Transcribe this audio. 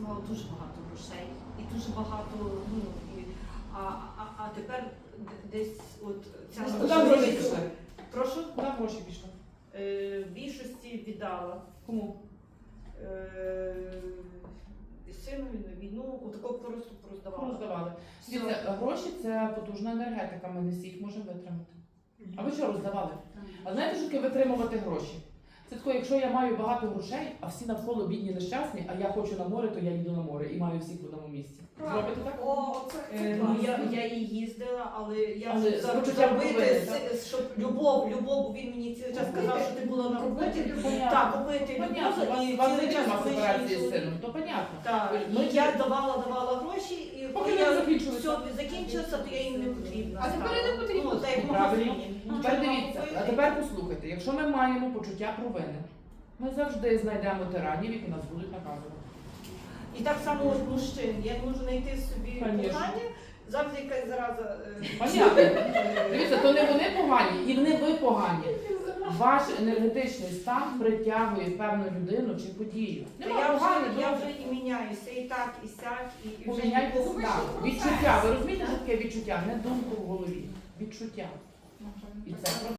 мала дуже багато грошей і дуже багато, ну і а, а, а тепер десь от ця Куди Куди гроші пішли? прошу Куди гроші пішли? е, в більшості віддала Кому? е, синові на війну, отако просто пороздавала. Роздавали. Все. Дивіться, гроші це потужна енергетика, ми не всі їх можемо витримати. А ви що роздавали? А знаєте, що таке витримувати гроші? Це таке, якщо я маю багато грошей, а всі навколо бідні нещасні, а я хочу на море, то я їду на море і маю всіх в одному місці. Зробите так? О, це, Е, ну, я, я і їздила, але я Але з почуттям зробити, щоб любов, любов, він мені цілий час сказав, що ти була на роботі. Так, купити Понятно, любов і вас, вас цілий час сепарації з сином, то понятно. Так, Ми і я давала, давала гроші, і Поки не я закінчилися. все закінчилося, то я їм не потрібна. А тепер не потрібно. Ну, так як Правильно. магазині. Тепер дивіться, купити. а тепер послухайте, якщо ми маємо почуття провини, ми завжди знайдемо тиранів, які нас будуть наказувати. І так само от мужчин. Я не можу знайти собі Конечно. кохання, завжди якась зараза. е, Понятно. Дивіться, то не вони погані, і не ви погані. Ваш енергетичний стан притягує певну людину чи подію. Та Нема я вже, я добре. вже і міняюся, і так, і сяк, і, і вже Поміняйте. Відчуття. Ви розумієте, що таке відчуття? Не думку в голові. Відчуття. І це